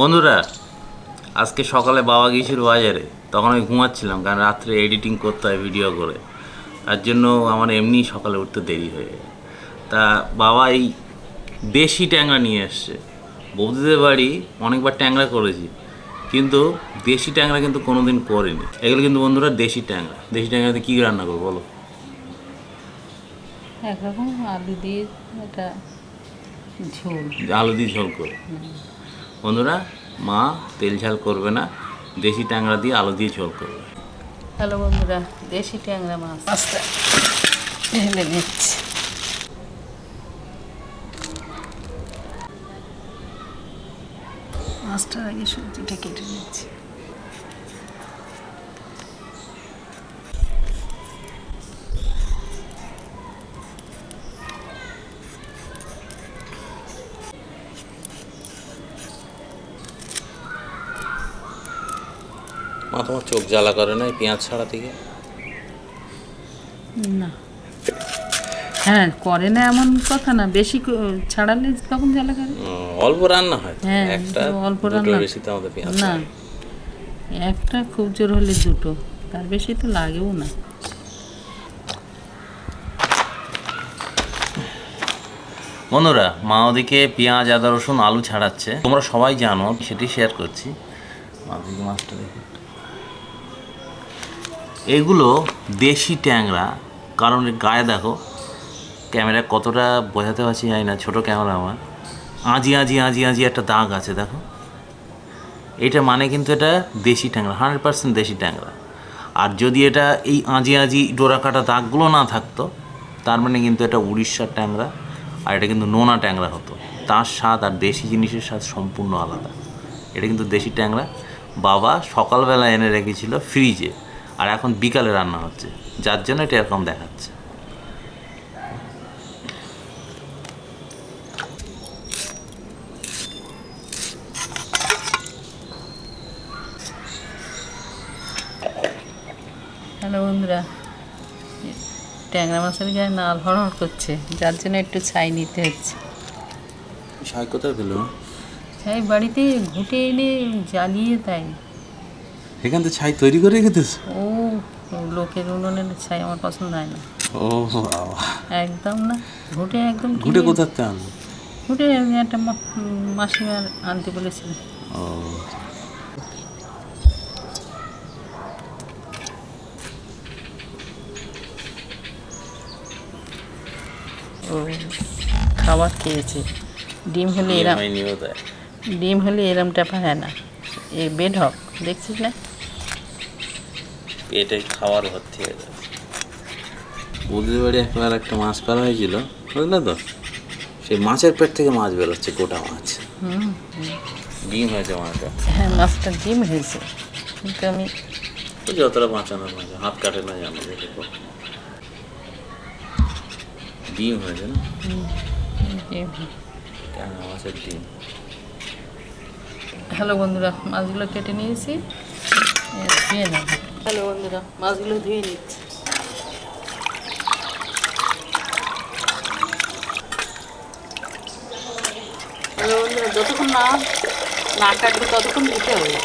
বন্ধুরা আজকে সকালে বাবা গিয়েছিল বাজারে তখন আমি ঘুমাচ্ছিলাম কারণ রাত্রে এডিটিং করতে হয় ভিডিও করে। তার জন্য আমার এমনি সকালে উঠতে দেরি হয়ে যায়। তা বাবা এই দেশি ট্যাংরা নিয়ে এসছে। বৌদিদের বাড়ি অনেকবার ট্যাংরা করেছি কিন্তু দেশি ট্যাংরা কিন্তু কোনোদিন করিনি। এগুলো কিন্তু বন্ধুরা দেশি ট্যাংরা। দেশি ট্যাংরাতে কী রান্না করব বলো? একরকম আলু দিয়ে এটা ঝোল। আলু দিয়ে ঝোল করে। বন্ধুরা মা তেল ঝাল করবে না দেশি ট্যাংরা দিয়ে আলু দিয়ে ঝোল করবে। হ্যালো বন্ধুরা দেশি ট্যাংরা মাছ। মাছটা ঢেলে নিচ্ছি। মাছটার আগে সবজিটা কেটে নিচ্ছি। তোমার চোখ জ্বালা করে না পেঁয়াজ ছাড়া থেকে না। হ্যাঁ করে না এমন কথা না বেশি ছাড়ালে তখন জ্বালা করে। অল্প রান্না হয় হ্যাঁ, একটা অল্প রান্না। বেশি তো আমাদের পেঁয়াজ না একটা খুব জোর হলে দুটো তার বেশি তো লাগেও না। বন্ধুরা মা ওদিকে পেঁয়াজ আদা রসুন আলু ছাড়াচ্ছে। তোমরা সবাই জানো সেটি শেয়ার করছি। মা ওদিকে মাছটা দেখি। এগুলো দেশি ট্যাংরা। কারণ গায়ে দেখো ক্যামেরা কতটা বোঝাতে পারছি জানি না, ছোটো ক্যামেরা আমার। আঁজি আঁজি আঁজি আঁজি একটা দাগ আছে, দেখো। এটা মানে কিন্তু এটা দেশি ট্যাংরা, হান্ড্রেড পার্সেন্ট দেশি ট্যাংরা। আর যদি এটা এই আঁজি আঁজি ডোরা কাটা দাগগুলো না থাকতো, তার মানে কিন্তু এটা উড়িষ্যার ট্যাংরা আর এটা কিন্তু নোনা ট্যাংরা হতো। তার স্বাদ আর দেশি জিনিসের স্বাদ সম্পূর্ণ আলাদা। এটা কিন্তু দেশি ট্যাংরা। বাবা সকালবেলা এনে রেখেছিল ফ্রিজে আর এখন বিকালে রান্না হচ্ছে যার জন্য এটা এরকম দেখাচ্ছে। হ্যালো বন্ধুরা ট্যাংরা মাছের গায়ে নাল হড়হড় করছে যার জন্য একটু ছাই নিতে হচ্ছে। সাই কোথায় পেল? ছাই বাড়িতে ঘুটে এনে জ্বালিয়ে তাই এখান থেকে ছাই তৈরি করে রেখে দিস ও লোকের উনুনের ছাই আমার পছন্দ হয় না। ও বাবা। একদম না ঘুটে একদম ঘুটে কোথাতে আনলো? ঘুটে আমি একটা মাসিমার আনতে বলেছিল ও। ও খাবার খেয়েছে। ডিম হলে এরম ডিম হলে এরম টাপা হয় না। এ বেড হক দেখছিস না? পেটে খাওয়ার ভর্তি হয়ে যাবে বৌদিদের বাড়ি একবার একটা মাছ পাওয়া হয়েছিল বুঝলে তো? সেই মাছের পেট থেকে মাছ বেরোচ্ছে গোটা মাছ। হুম ডিম হয়েছে মাছটা হ্যাঁ মাছটা ডিম হয়েছে। কিন্তু আমি যতটা বাঁচানোর মাছ হাত কাটে না জানো দেখে। ডিম হয়েছে না? ডিম- কেন মাছের ডিম? হ্যালো বন্ধুরা মাছগুলো কেটে নিয়েছি। নেব। হ্যালো বন্ধুরা, মাছগুলো ধুয়ে নিচ্ছি হ্যালো বন্ধুরা, যতক্ষণ না না কাটবে ততক্ষণ ধুতে হবে।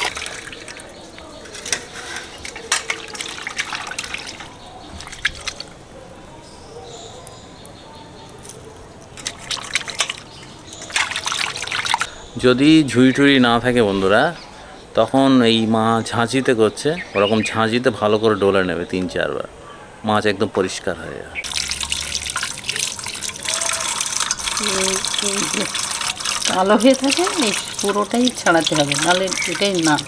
যদি ঝুড়ি টুড়ি না থাকে বন্ধুরা তখন এই মাছ ঝাঁঝিতে করছে ওরকম ঝাঁঝিতে ভালো করে ডোলে নেবে তিন চারবার। মাছ একদম পরিষ্কার হয়ে যাবে কালো হয়ে থাকে এই পুরোটাই ছাড়াতে হবে নাহলে এটাই নাল।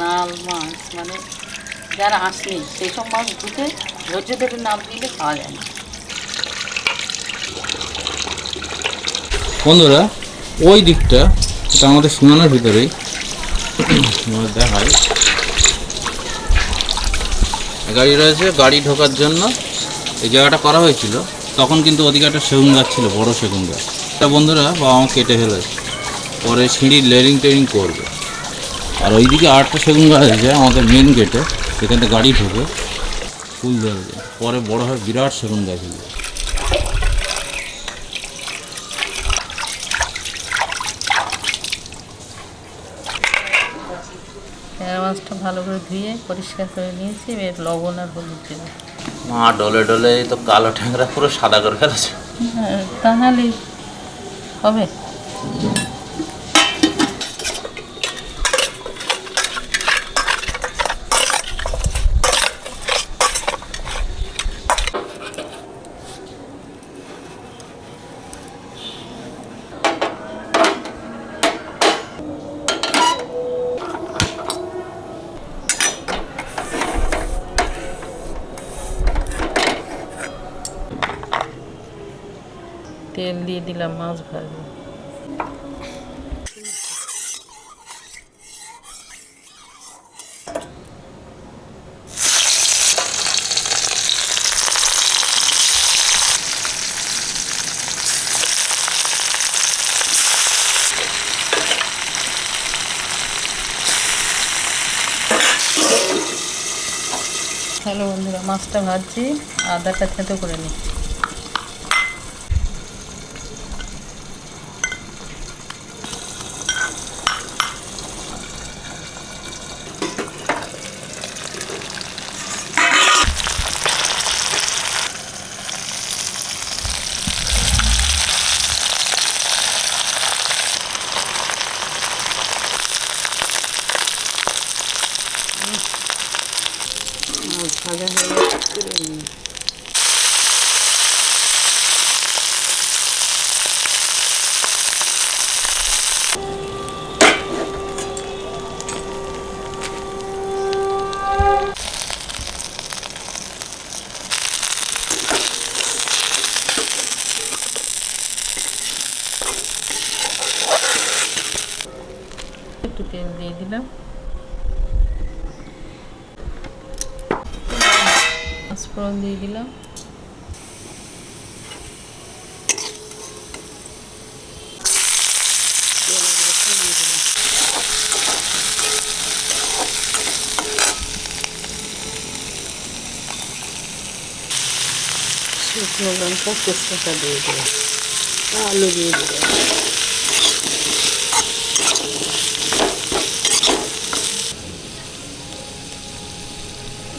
নাল মাছ মানে যারা আসেনি সেই সব মাছ ধুতে ধৈর্য ধরে নাল দিলে খাওয়া যায় না। বন্ধুরা ওই দিকটা এটা আমাদের সীমানার ভিতরেই। দেখায় গাড়ি রয়েছে গাড়ি ঢোকার জন্য। এই জায়গাটা করা হয়েছিল। তখন কিন্তু ওদিকে একটা সেগুন গাছ ছিল, বড় সেগুন গাছ তা বন্ধুরা বাবা মা কেটে ফেলেছে পরে সিঁড়ির লেরিং টেরিং করবে। আর ওইদিকে আটটা সেগুন গাছ আছে, আমাদের মেন গেটে সেখানে গাড়ি ঢোকে। ফুল ধরবে। পরে বড় হয় বিরাট সেগুন গাছ হয়ে ট্যাংরা মাছটা ভালো করে ধুয়ে পরিষ্কার করে নিয়েছি এর লবণ আর হলুদ দেবো। মা ডলে ডলে তো কালো ট্যাংরা পুরো সাদা করে ফেলেছে। হ্যাঁ, তাহলে হবে। তেল দিয়ে দিলাম মাছ ভাজবো হ্যালো বন্ধুরা মাছটা ভাজছি আদাটা থেঁতো করে নিই মাছ ভাজা হয়ে গেছে তুলে নিই। একটু তেল দিয়ে দিলাম। পাঁচফোড়ন দিয়ে দিলাম। শুকনো লঙ্কা তেজপাতা দিয়ে দিলাম। আলু দিয়ে দিলাম।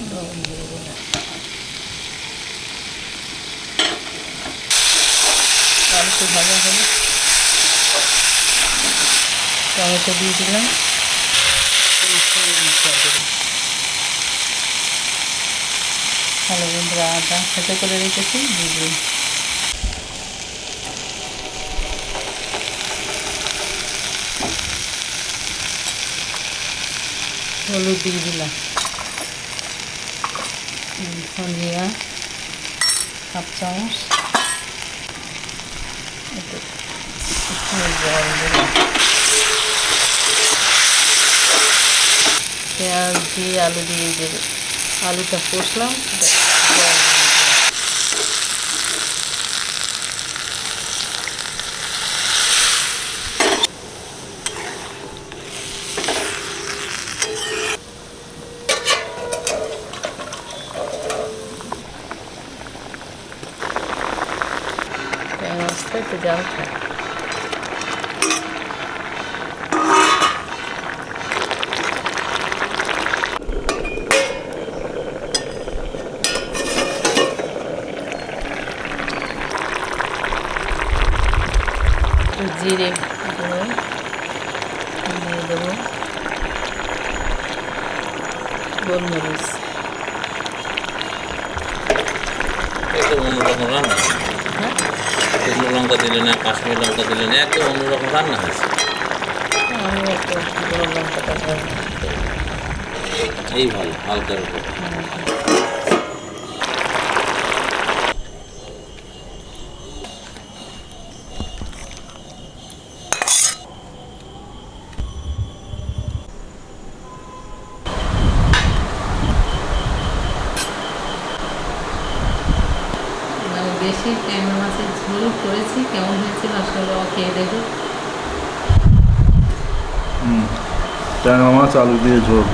লবণ দিয়ে দিলাম আলুটা ভাজা হলো টমেটো দিয়ে দিলাম ভালো বন্ধুরা আদা খেতে করে রেখেছি দিয়ে দিন হলুদ দিয়ে দিলাম। ধনিয়া হাফ চামচ জল দিলাম পেঁয়াজ দিয়ে আলু দিয়ে দেবে আলুটা কষলাম জল দিয়ে দিলাম। ট্যাংরা মাছটা একটু জাল খায় একটু জিরে গুঁড়ো দিয়ে দেবো গোলমরিচ একটু অন্যরকম রান্না হ্যাঁ শুকনো লঙ্কা দিলে না কাশ্মীর লঙ্কা দিলে না একটু অন্যরকম রান্না হয়েছে। এই ভালো হালকার উপর মানে বেশি ট্যাংরা মাছের ঝোল করেছি? কেমন হয়েছিল? আসলে ও খেয়ে দেখো। ট্যাংরা মাছ আলু দিয়ে ঝোল।